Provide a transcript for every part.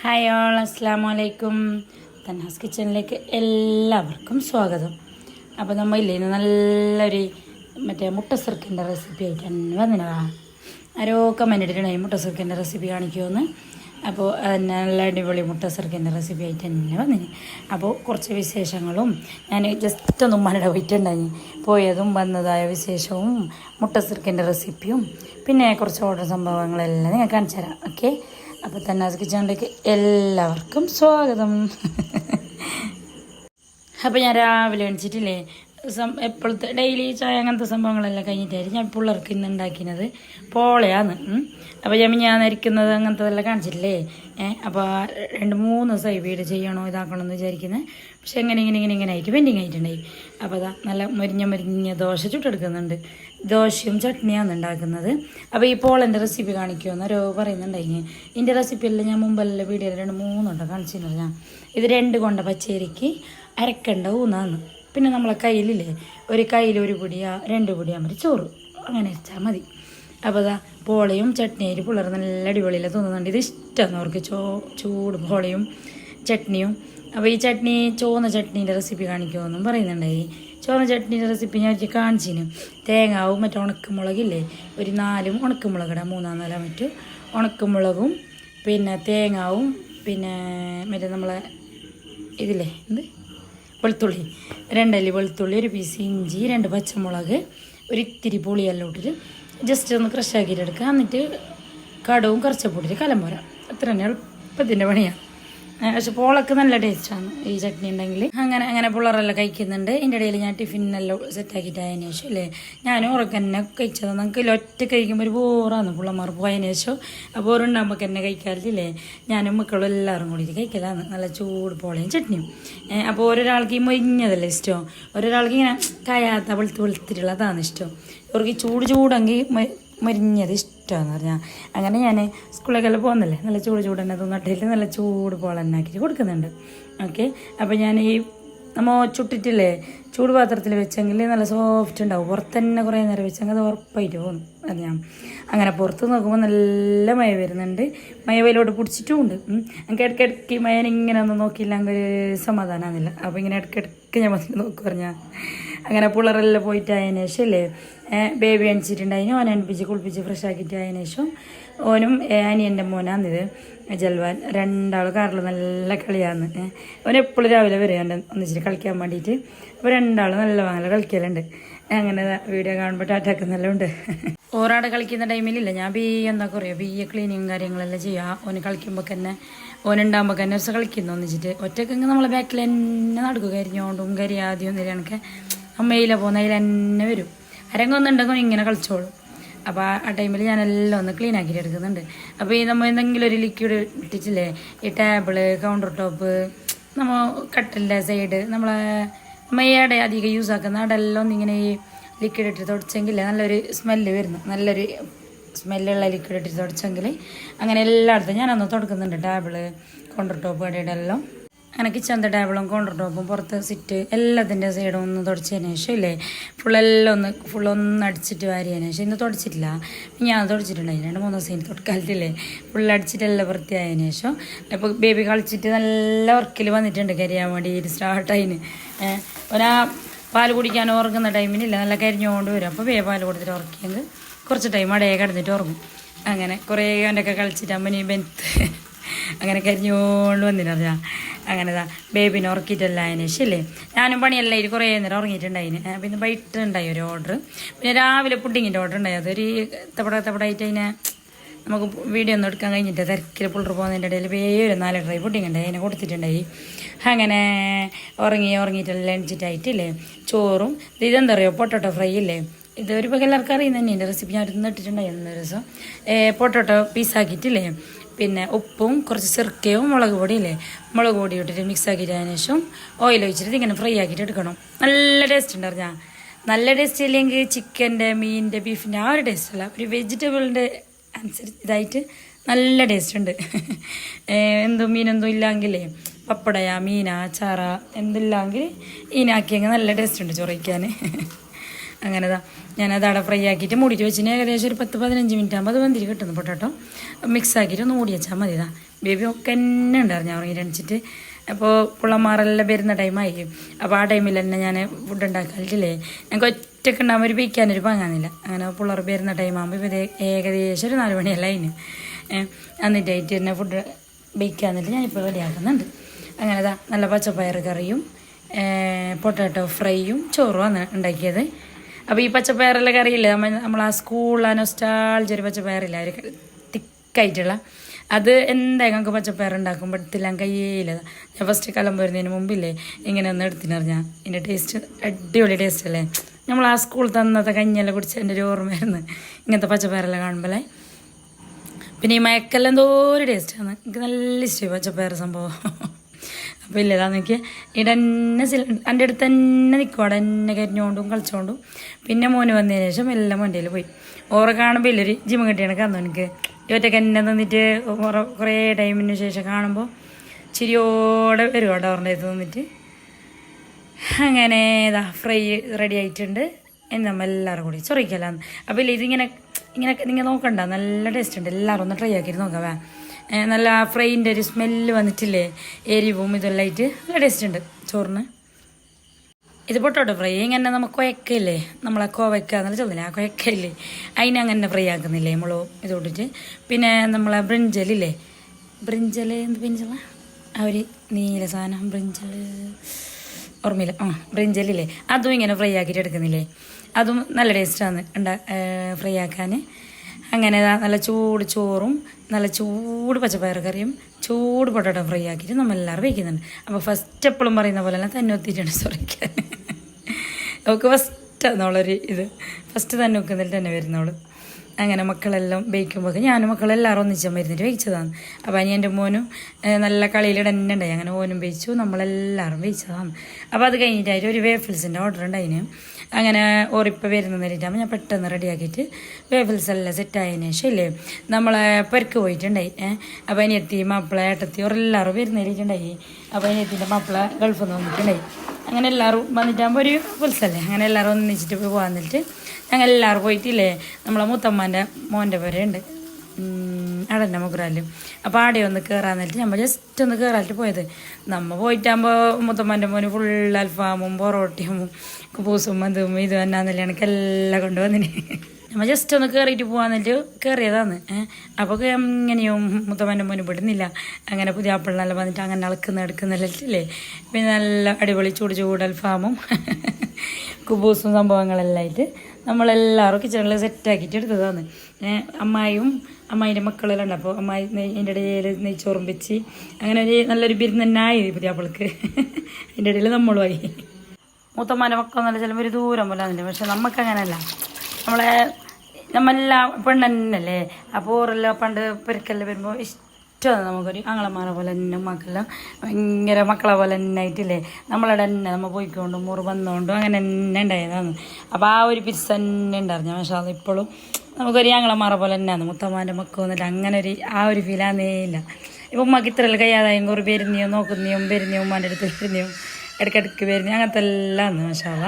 Hi all അസ്സാം വലൈക്കും തന്നാസ് കിച്ചണിലേക്ക് എല്ലാവർക്കും സ്വാഗതം. അപ്പോൾ നമ്മൾ ഇല്ലേ നല്ലൊരു മറ്റേ മുട്ട സിർക്കിന്റെ റെസിപ്പി ആയിട്ട് തന്നെ വന്നിനതാ ആരോ കമന്റ് ഇട്ടിട്ടുണ്ടായി മുട്ട സിർക്കിന്റെ റെസിപ്പി കാണിക്കുമെന്ന് അപ്പോൾ അതന്നെ നല്ല അടിപൊളി മുട്ട സിർക്കിന്റെ റെസിപ്പി ആയിട്ട് തന്നെ വന്നിന്. അപ്പോൾ കുറച്ച് വിശേഷങ്ങളും ഞാൻ ജസ്റ്റ് ഒന്ന് ഉമ്മാരുടെ പോയിട്ടുണ്ടായി. പോയതും വന്നതായ വിശേഷവും മുട്ട സിർക്കിന്റെ റെസിപ്പിയും പിന്നെ കുറച്ച് ഓർഡർ സംഭവങ്ങളെല്ലാം നിങ്ങൾ കാണിച്ചു തരാം ഓക്കെ അപ്പോൾ തന്നാസ് കിച്ചണിലേക്ക് എല്ലാവർക്കും സ്വാഗതം. അപ്പോൾ ഞാൻ രാവിലെ എണിച്ചിട്ടില്ലേ? എപ്പോഴത്തെ ഡെയിലി ചായ അങ്ങനത്തെ സംഭവങ്ങളെല്ലാം കഴിഞ്ഞിട്ടായിരുന്നു ഞാൻ പിള്ളേർക്ക് ഇന്ന് ഉണ്ടാക്കിയത്. പോളയാന്ന്. അപ്പോൾ ഞാൻ ഞാൻ നരിക്കുന്നത് അങ്ങനത്തെതെല്ലാം കാണിച്ചിട്ടില്ലേ? അപ്പോൾ രണ്ട് മൂന്ന് ദിവസമായി വീട് ചെയ്യണോ ഇതാക്കണോ എന്ന് വിചാരിക്കുന്നത് പക്ഷെ എങ്ങനെ ഇങ്ങനെ ഇങ്ങനെ ഇങ്ങനെ ആയിട്ട് പെൻഡിങ് ആയിട്ടുണ്ടായി. അപ്പോൾ അതാ നല്ല മുരിഞ്ഞ മുരിഞ്ഞ ദോശ ചുട്ടെടുക്കുന്നുണ്ട്. ദോശയും ചട്നിയാണ് ഉണ്ടാക്കുന്നത്. അപ്പോൾ ഈ പോളന്റെ റെസിപ്പി കാണിക്കുമെന്ന് ഓരോ പറയുന്നുണ്ടായി ഇതിന്റെ റെസിപ്പിയെല്ലാം ഞാൻ മുമ്പെല്ലാം വീഡിയോയിൽ രണ്ട് മൂന്നുണ്ടോ കാണിച്ചിരുന്നു ഞാൻ. ഇത് രണ്ട് കൊണ്ട പച്ചരിക്ക് അരക്കണ്ട ഊന്നാന്ന്. പിന്നെ നമ്മളെ കയ്യിലില്ലേ ഒരു കയ്യിൽ ഒരു പൊടിയാ രണ്ട് പൊടിയാകുമ്പോൾ ചോറ്. അങ്ങനെ വെച്ചാൽ മതി. അപ്പോൾ അതാ പോളയും ചട്നിയും പിള്ളേർ നല്ല അടിപൊളിയിൽ തോന്നുന്നുണ്ട്. ഇത് ഇഷ്ടമാണ് അവർക്ക് ചോ ചൂട് പോളയും ചട്നിയും. അപ്പോൾ ഈ ചട്നി ചുവന്ന ചട്നീന്റെ റെസിപ്പി കാണിക്കുമെന്നും പറയുന്നുണ്ടായി ചുവന്ന ചട്നീന്റെ റെസിപ്പി ഞാൻ ഒരിക്കൽ കാണിച്ചിന്. തേങ്ങാവും മറ്റേ ഉണക്കമുളകില്ലേ? ഒരു നാലും ഉണക്കമുളകിടാം മൂന്നാം നാലാം മറ്റു ഉണക്കമുളകും പിന്നെ തേങ്ങാവും പിന്നെ മറ്റേ നമ്മളെ ഇതില്ലേ എന്ത്? വെളുത്തുള്ളി. രണ്ടല്ലി വെളുത്തുള്ളി ഒരു പീസ് ഇഞ്ചി രണ്ട് പച്ചമുളക് ഒരു ഇത്തിരി പുളിയെല്ലാം ഇട്ടിട്ട് ജസ്റ്റ് ഒന്ന് ക്രഷ് ആക്കിയിട്ട് എടുക്കുക എന്നിട്ട് കടവും കറച്ചപ്പൊടിയിട്ട് കലം പോരാം. അത്ര തന്നെ എളുപ്പത്തിന്റെ പണിയാണ് പക്ഷെ പോളൊക്കെ നല്ല ടേസ്റ്റാണ് ഈ ചട്നി ഉണ്ടെങ്കിൽ അങ്ങനെ അങ്ങനെ പിള്ളേരെല്ലാം കഴിക്കുന്നുണ്ട്. ഇതിന്റെ ഇടയിൽ ഞാൻ ടിഫിനെല്ലാം സെറ്റ് അതിന് ശേഷം അല്ലേ? ഞാൻ ഉറക്കന്നെ കഴിച്ചത്. നമുക്ക് ഒറ്റ കഴിക്കുമ്പോൾ ഒരു ബോറാണ് പിള്ളമാർ പോയതിനു ശേഷം. ആ ബോറുണ്ടാകുമ്പോൾ തന്നെ കഴിക്കാറില്ലേ ഞാനും മക്കളും എല്ലാവരും കൂടി കഴിക്കലാണ്. നല്ല ചൂട് പോളയും ചട്നിയും. അപ്പോൾ ഒരാൾക്ക് ഈ മൊരിഞ്ഞതല്ലേ ഇഷ്ടം? ഒരാൾക്ക് ഇങ്ങനെ കയാത്ത വെളുത്ത് വെളുത്തിട്ടുള്ളതാണ് ഇഷ്ടം. ഇവർക്ക് ചൂട് ചൂടെങ്കിൽ മരിഞ്ഞത് ഇഷ്ടമാണെന്ന് പറഞ്ഞാൽ അങ്ങനെ ഞാൻ സ്കൂളിലേക്കെല്ലാം പോകുന്നില്ലേ നല്ല ചൂട് ചൂട് തന്നെ നട്ടിട്ട് നല്ല ചൂട് പോളന്നാക്കിയിട്ട് കൊടുക്കുന്നുണ്ട്. ഓക്കെ? അപ്പോൾ ഞാൻ ഈ നമ്മൾ ചുട്ടിട്ടില്ലേ? ചൂട് പാത്രത്തിൽ വെച്ചെങ്കിൽ നല്ല സോഫ്റ്റ് ഉണ്ടാവും. പുറത്ത് തന്നെ കുറേ നേരം വെച്ചെങ്കിൽ അത് ഉറപ്പായിട്ട് പോകും അറിയാം അങ്ങനെ പുറത്ത് നോക്കുമ്പോൾ നല്ല മഴ വരുന്നുണ്ട്. മഴ വെയിലോട്ട് പിടിച്ചിട്ടുമുണ്ട്. എനിക്ക് ഇടയ്ക്കിടയ്ക്ക് മഴനിങ്ങനെ ഒന്ന് നോക്കിയില്ലെങ്കിൽ ഒരു സമാധാനമാകുന്നില്ല അപ്പോൾ ഇങ്ങനെ ഇടയ്ക്കിടയ്ക്ക് ഞാൻ വന്നിട്ട് നോക്കുക പറഞ്ഞാൽ അങ്ങനെ പിള്ളേരെല്ലാം പോയിട്ട് അതിന് ബേബി അണിച്ചിട്ടുണ്ടായിന് ഓനെ അണിപ്പിച്ച് കുളിപ്പിച്ച് ഫ്രഷ് ആക്കിയിട്ട് അതിന് ശേഷം ഓനും അനിയന്റെ മോനാന്നിത് ജൽവാൻ രണ്ടാൾ കാറിൽ നല്ല കളിയാന്ന്. ഓൻ എപ്പോഴും രാവിലെ വരികയുണ്ട് ഒന്നിച്ചിട്ട് കളിക്കാൻ വേണ്ടിയിട്ട് അപ്പോൾ രണ്ടാൾ നല്ല വാങ്ങല കളിക്കലുണ്ട്. അങ്ങനെ വീഡിയോ കാണുമ്പോൾ ടാറ്റാക്കുന്നെല്ലാം ഉണ്ട് ഓറാടെ കളിക്കുന്ന ടൈമിലില്ല. ഞാൻ ബി എന്താ പറയുക ബി എ ക്ലീനിങ് കാര്യങ്ങളെല്ലാം ചെയ്യാം. ഓന് കളിക്കുമ്പോൾ തന്നെ ഓനുണ്ടാകുമ്പോൾ തന്നെ ദിവസം കളിക്കുന്നു ഒന്നിച്ചിട്ട്. ഒറ്റക്കെങ്കിൽ നമ്മളെ ബാക്കിൽ തന്നെ നടക്കുക കരിഞ്ഞോണ്ടും കരിയാദ്യം നിരണക്കെ പോകുന്ന പോകുന്നതിൽ തന്നെ വരും. അരങ്ങൊന്നുണ്ടെങ്കിൽ ഇങ്ങനെ കളിച്ചോളും. അപ്പോൾ ആ ടൈമിൽ ഞാൻ എല്ലാം ഒന്ന് ക്ലീൻ ആക്കിയിട്ട് എടുക്കുന്നുണ്ട്. അപ്പോൾ ഈ നമ്മൾ എന്തെങ്കിലും ഒരു ലിക്വിഡ് ഇട്ടിട്ടില്ലേ? ഈ ടേബിൾ കൗണ്ടർ ടോപ്പ് നമ്മൾ കട്ടിലിന്റെ സൈഡ് നമ്മളെ മെയ്യാടെ അധികം യൂസ് ആക്കുന്ന അവിടെ എല്ലാം ഒന്നിങ്ങനെ ഈ ലിക്വിഡ് ഇട്ട് തുടച്ചെങ്കിൽ നല്ലൊരു സ്മെല്ല് വരുന്നു. നല്ലൊരു സ്മെല്ലുള്ള ലിക്വിഡ് ഇട്ട് തുടച്ചെങ്കിൽ അങ്ങനെ എല്ലായിടത്തും ഞാനൊന്ന് തുടക്കുന്നുണ്ട്. ടേബിൾ കൗണ്ടർ ടോപ്പ് കടയുടെ എല്ലാം അങ്ങനെ ചന്ത ടേബിളും കൗണ്ടർ ടോപ്പും പുറത്ത് സിറ്റ് എല്ലാത്തിന്റെ സൈഡും ഒന്ന് തുടച്ചതിന് ശേഷം ഇല്ലേ? ഫുള്ളെല്ലാം ഒന്ന് ഫുള്ളൊന്ന് അടിച്ചിട്ട് വാരിയതിന് ശേഷം. ഇന്ന് തുടച്ചിട്ടില്ല. ഞാൻ തുടച്ചിട്ടുണ്ടായി രണ്ട് മൂന്ന് ദിവസം തൊട്ടക്കാലത്തില്ലേ ഫുള്ള് അടിച്ചിട്ടെല്ലാം വൃത്തിയായതിനു ശേഷം. അപ്പോൾ ബേബി കളിച്ചിട്ട് നല്ല വർക്കിൽ വന്നിട്ടുണ്ട് കരിയാൻ വേണ്ടി. സ്റ്റാർട്ടായിന് ഒരാ പാൽ കുടിക്കാൻ ഉറങ്ങുന്ന ടൈമിനില്ല നല്ല കരിഞ്ഞുകൊണ്ട് വരും. അപ്പോൾ വേ പാൽ കൊടുത്തിട്ട് ഉറക്കിയെങ്കിൽ കുറച്ച് ടൈം അടയെ കിടന്നിട്ട് ഉറങ്ങും. അങ്ങനെ കുറേ അവന്റെയൊക്കെ കളിച്ചിട്ട് അമ്മനി ബെൻത്ത് അങ്ങനെ കരിഞ്ഞോണ്ട് വന്നില്ല അങ്ങനെ ദാ ബേബിനെ ഉറക്കിയിട്ടല്ല ശരിയല്ലേ ഞാനും പണിയല്ല ഇത് കുറേ നേരം ഉറങ്ങിയിട്ടുണ്ടായിന് പിന്നെ വൈകിട്ടുണ്ടായി ഒരു ഓർഡർ പിന്നെ രാവിലെ പുഡിങ്ങിന്റെ ഓർഡർ ഉണ്ടായി. അതൊരു തപ്പട തപ്പടായിട്ട് അതിനെ നമുക്ക് വീഡിയോ ഒന്നും എടുക്കാൻ കഴിഞ്ഞിട്ട് തിരക്കിൽ പുള്ളർ പോകുന്നതിന്റെ ഇടയിൽ വേറെ നാല് ട്രൈ പുഡിങ് ഉണ്ടായി അതിനെ കൊടുത്തിട്ടുണ്ടായി. അങ്ങനെ ഉറങ്ങി ഉറങ്ങിയിട്ടെല്ലാം എണിച്ചിട്ടായിട്ടില്ലേ ചോറും ഇത് ഇതെന്താ പറയുക പൊട്ടോട്ടോ ഫ്രൈ ഇല്ലേ? ഇത് ഒരു എല്ലാവർക്കും അറിയുന്ന തന്നെ എന്റെ റെസിപ്പി ഞാൻ ഒരു ഇട്ടിട്ടുണ്ടായിരുന്നു ഒരു ദിവസം. പൊട്ടോട്ടോ പീസാക്കിയിട്ടില്ലേ പിന്നെ ഉപ്പും കുറച്ച് ചെറുക്കയും മുളക് പൊടിയില്ലേ? മുളക് പൊടി ഇട്ടിട്ട് മിക്സ് ആക്കിയിട്ട് അതിന് ശേഷം ഓയിൽ ഒഴിച്ചിട്ട് ഇങ്ങനെ ഫ്രൈ ആക്കിയിട്ട് എടുക്കണം. നല്ല ടേസ്റ്റ് ഉണ്ട് അറിഞ്ഞാൽ നല്ല ടേസ്റ്റ് ഇല്ലെങ്കിൽ ചിക്കന്റെ മീനിന്റെ ബീഫിന്റെ ആ ഒരു ടേസ്റ്റ് അല്ല. ഒരു വെജിറ്റബിളിന്റെ അനുസരിച്ച് ഇതായിട്ട് നല്ല ടേസ്റ്റ് ഉണ്ട്. എന്തോ മീനൊന്നും ഇല്ലെങ്കിലേ പപ്പടയ മീന ചാറ എന്തില്ലെങ്കിൽ ഈനാക്കിയെങ്കിൽ നല്ല ടേസ്റ്റ് ഉണ്ട് ചൊറിക്കാൻ അങ്ങനെതാ. ഞാനത് അട ഫ്രൈ ആക്കിയിട്ട് മൂടിയിട്ട് വെച്ചിന് ഏകദേശം ഒരു പത്ത് പതിനഞ്ച് മിനിറ്റ് ആകുമ്പോൾ അത് വന്തിരി കിട്ടുന്നു പൊട്ടാട്ടോ. മിക്സ് ആക്കിയിട്ട് ഒന്ന് മൂടി വെച്ചാൽ മതി ഇതാ ബേബി ഒക്കെ തന്നെ ഉണ്ടായിരുന്നു ഞാൻ ഉറങ്ങിരണിച്ചിട്ട് അപ്പോൾ പിള്ളമാരെല്ലാം വരുന്ന ടൈമായി അപ്പോൾ ആ ടൈമിൽ തന്നെ ഞാൻ ഫുഡ് ഉണ്ടാക്കാറില്ലേ? ഞങ്ങൾക്ക് ഒറ്റയ്ക്ക് ഉണ്ടാകുമ്പോൾ ഒരു പിക്കാനൊരു പങ്ങാനില്ല അങ്ങനെ പിള്ളേർ വരുന്ന ടൈമാകുമ്പോൾ ഇവരെ ഏകദേശം ഒരു നാല് മണിയല്ല അതിന് എന്നിട്ടായിട്ട് തന്നെ ഫുഡ് ബേക്കാന്നിട്ട് ഞാനിപ്പോൾ റെഡിയാക്കുന്നുണ്ട് അങ്ങനെ നല്ല പച്ചപ്പയർ കറിയും പൊട്ടാറ്റോ ഫ്രൈയും ചോറുമാണ് ഉണ്ടാക്കിയത്. അപ്പോൾ ഈ പച്ചപ്പയറുള്ള കറിയില്ലേ? നമ്മൾ നമ്മൾ ആ സ്കൂളിൽ ആ നൊസ്റ്റാൾജ് ഒരു പച്ചപ്പയറില്ല? ഒരു തിക്കായിട്ടുള്ള. അത് എന്തായാലും ഞങ്ങൾക്ക് പച്ചപ്പയർ ഉണ്ടാക്കുമ്പോൾ എടുത്തില്ല. കയ്യേയില്ല ഞാൻ ഫസ്റ്റ് കലം വരുന്നതിന് മുമ്പില്ലേ? ഇങ്ങനെ ഒന്ന് എടുത്തിനറിഞ്ഞാൽ ഇതിന്റെ ടേസ്റ്റ് അടിപൊളി ടേസ്റ്റ് അല്ലേ? നമ്മൾ ആ സ്കൂൾ തന്നത്തെ കഞ്ഞെല്ലാം കുടിച്ച് എന്റെ ഒരു ഓർമ്മയായിരുന്നു. ഇങ്ങനത്തെ പച്ചപ്പയറെല്ലാം കാണുമ്പോഴേ പിന്നെ ഈ മയക്കെല്ലാം എന്തോ ഒരു ടേസ്റ്റാണ് എനിക്ക് നല്ല ഇഷ്ടമായി പച്ചപ്പയർ സംഭവം. അപ്പോൾ ഇല്ലതാ നോക്കി ഇവിടെ എന്റെ അടുത്ത് തന്നെ നിൽക്കും അവിടെ തന്നെ കരിഞ്ഞുകൊണ്ടും കളിച്ചുകൊണ്ടും പിന്നെ മോന് വന്നതിന് ശേഷം എല്ലാം മോന്റെ പോയി. ഓറെ കാണുമ്പോൾ ഇല്ലൊരു ജിമ്മ കിട്ടിയാണ് കന്നു എനിക്ക് ഇവറ്റൊക്കെ എന്നെ തന്നിട്ട് കുറേ ടൈമിന് ശേഷം കാണുമ്പോൾ ചിരിയോടെ വരും അവിടെ അവരുടെ അടുത്ത് നിന്നിട്ട്. അങ്ങനെ ഇതാ ഫ്രൈ റെഡി ആയിട്ടുണ്ട്. നമ്മൾ എല്ലാവരും കൂടി. ചൊറിക്കലാന്ന് അപ്പോൾ ഇല്ല ഇതിങ്ങനെ ഇങ്ങനെ നിങ്ങൾ നോക്കണ്ട. നല്ല ടേസ്റ്റ് ഉണ്ട്. എല്ലാവരും ഒന്ന് ട്രൈ ആക്കിയിട്ട് നോക്കാവേ ഏ, നല്ല ഫ്രൈന്റെ ഒരു സ്മെല്ല് വന്നിട്ടില്ലേ? എരിവും ഇതെല്ലാം ആയിട്ട് നല്ല ടേസ്റ്റ് ഉണ്ട്. ചോറിന്. ഇത് പൊട്ടോട്ടോ ഫ്രൈ? ഇങ്ങനെ നമുക്ക് കുഴക്കയില്ലേ നമ്മളെ കോവയ്ക്ക എന്നുള്ള ചോദില്ലേ ആ കുഴക്കയില്ലേ അതിനെ അങ്ങനെ ഫ്രൈ ആക്കുന്നില്ലേ നമ്മൾ ഇത് പിന്നെ നമ്മളെ ബ്രിഞ്ചലില്ലേ? ബ്രിഞ്ചൽ എന്ത് ബ്രിഞ്ചല? ആ ഒരു നീല സാധനം ബ്രിഞ്ചൽ ഓർമ്മയില്ല. ആ ബ്രിഞ്ചലില്ലേ? അതും ഇങ്ങനെ ഫ്രൈ ആക്കിയിട്ട് എടുക്കുന്നില്ലേ? അതും നല്ല ടേസ്റ്റാണ് ഉണ്ടാ ഫ്രൈ ആക്കാൻ. അങ്ങനെ നല്ല ചൂട് ചോറും നല്ല ചൂട് പച്ചപ്പയർ കറിയും ചൂട് പൊട്ടോട്ടോ ഫ്രൈ ആക്കിയിട്ട് നമ്മൾ എല്ലാവരും വയ്ക്കുന്നുണ്ട് അപ്പോൾ ഫസ്റ്റ് എപ്പോഴും പറയുന്ന പോലെ തന്നെ തന്നെ ഒത്തിരിയാണ് സോറിക്കാൻ അവൾക്ക് ഫസ്റ്റ് എന്നുള്ളൊരു ഇത്. ഫസ്റ്റ് തന്നെ വെക്കുന്നിൽ തന്നെ വരുന്നവൾ അങ്ങനെ മക്കളെല്ലാം ബേക്കുമ്പോൾ ഞാനും മക്കളെല്ലാവരും ഒന്നിച്ചാൽ മരുന്നിട്ട് വേവിച്ചതാണ് അപ്പോൾ അനി എന്റെ മോനും നല്ല കളിയിൽ തന്നെ ഉണ്ടായി. അങ്ങനെ മോനും വേവിച്ചു നമ്മളെല്ലാവരും വേവിച്ചതാണ് അപ്പോൾ അത് കഴിഞ്ഞിട്ടായിട്ട് ഒരു വേഫിൾസിന്റെ ഓർഡർ ഉണ്ടായിന്. അങ്ങനെ ഓറിപ്പ വരുന്ന നേരിട്ടാകുമ്പോൾ ഞാൻ പെട്ടെന്ന് റെഡിയാക്കിയിട്ട് വേഫിൽസ് എല്ലാം സെറ്റായതിനു ശേഷം ഇല്ലേ നമ്മളെ പെരക്ക് പോയിട്ടുണ്ടായി. അപ്പോൾ അനിയത്തി മാപ്പിള ഏട്ടത്തി എല്ലാവരും വരുന്നേരിട്ടുണ്ടായി അപ്പോൾ അനിയത്തിന്റെ മാപ്പിള ഗൾഫിൽ നിന്ന് വന്നിട്ടുണ്ടായി. അങ്ങനെ എല്ലാവരും വന്നിട്ടാകുമ്പോൾ ഒരു പുൽസല്ലേ അങ്ങനെ എല്ലാവരും ഒന്നിച്ചിട്ട് പോയി പോകാൻ നിന്നിട്ട് ഞങ്ങൾ എല്ലാവരും പോയിട്ടില്ലേ നമ്മളെ മുത്തമ്മാന്റെ മോന്റെ പേരുണ്ട് അടന്റെ മുഗ്രാലും അപ്പോൾ ആടെ ഒന്ന് കയറാൻ നിന്നിട്ട് നമ്മൾ ജസ്റ്റ് ഒന്ന് കയറാനിട്ട് പോയത്. നമ്മൾ പോയിട്ടാകുമ്പോൾ മുത്തമ്മാന്റെ മോന് ഫുൾ അൽഫാമും പൊറോട്ടയും കുബൂസും അതും ഇതും എന്നാന്നല്ലേ എനിക്ക് എല്ലാം കൊണ്ടുവന്നിന് നമ്മൾ ജസ്റ്റ് ഒന്ന് കയറിയിട്ട് പോകാന്നിട്ട് ഏഹ് അപ്പോൾ എങ്ങനെയും മുത്തമ്മന്റെ മോന് പെടുന്നില്ല. അങ്ങനെ പുതിയ ആപ്പിളിനെല്ലാം വന്നിട്ട് അങ്ങനെ അളക്കുന്ന എടുക്കുന്നില്ലേ പിന്നെ നല്ല അടിപൊളി ചൂട് ചൂട് അൽഫാമും കുബൂസും സംഭവങ്ങളെല്ലാം ആയിട്ട് നമ്മളെല്ലാവരും കിച്ചണിൽ സെറ്റാക്കിയിട്ട് എടുത്തതാണ്. ഏഹ് അമ്മായിയും അമ്മായിന്റെ മക്കളെല്ലാം ഉണ്ട്. അപ്പോൾ അമ്മായി അതിന്റെ ഇടയിൽ നെയ്ച്ചോറും വെച്ച് അങ്ങനെ ഒരു നല്ലൊരു ബിരുന്നായി പുതിയ ആപ്പിൾക്ക് അതിന്റെ ഇടയിൽ നമ്മളുമായി മൂത്തമ്മാന്റെ മക്കളെന്നല്ല ചിലപ്പോൾ ഒരു ദൂരം പോലെ വന്നില്ല. പക്ഷെ നമുക്ക് അങ്ങനെയല്ല നമ്മളെ നമ്മളെല്ലാം പെണ്ണന്നല്ലേ? അപ്പോൾ ഓറെല്ലാം പണ്ട് പെരുക്കെല്ലാം വരുമ്പോൾ ഇഷ്ടമാണ് നമുക്കൊരു ആങ്ങളമാരെ പോലെ തന്നെ മക്കളെല്ലാം ഭയങ്കര മക്കളെ പോലെ തന്നെ ആയിട്ടില്ലേ? നമ്മളവിടെ തന്നെ നമ്മൾ പോയിക്കൊണ്ടും മുറി വന്നുകൊണ്ടും അങ്ങനെ തന്നെ ഉണ്ടായതാണ്. അപ്പോൾ ആ ഒരു പിരിസ് തന്നെ ഉണ്ടായിരുന്നു പക്ഷേ അത് ഇപ്പോഴും നമുക്കൊരു ആങ്ങളമാരെ പോലെ തന്നെയാണ് മുത്തമ്മാന്റെ മക്കൾ വന്നിട്ട് അങ്ങനെ ഒരു ആ ഒരു ഫീലാന്നേ ഇല്ല. ഇപ്പം ഉമ്മക്ക് ഇത്രയെല്ലാം കഴിയാതായും പെരുന്നിയോ നോക്കുന്നിയും വരുന്നിയോ ഉമ്മാന്റെ അടുത്ത് വരുന്നിയും ഇടയ്ക്കിടയ്ക്ക് വരുന്ന. അങ്ങനത്തെ എല്ലാം മഷാല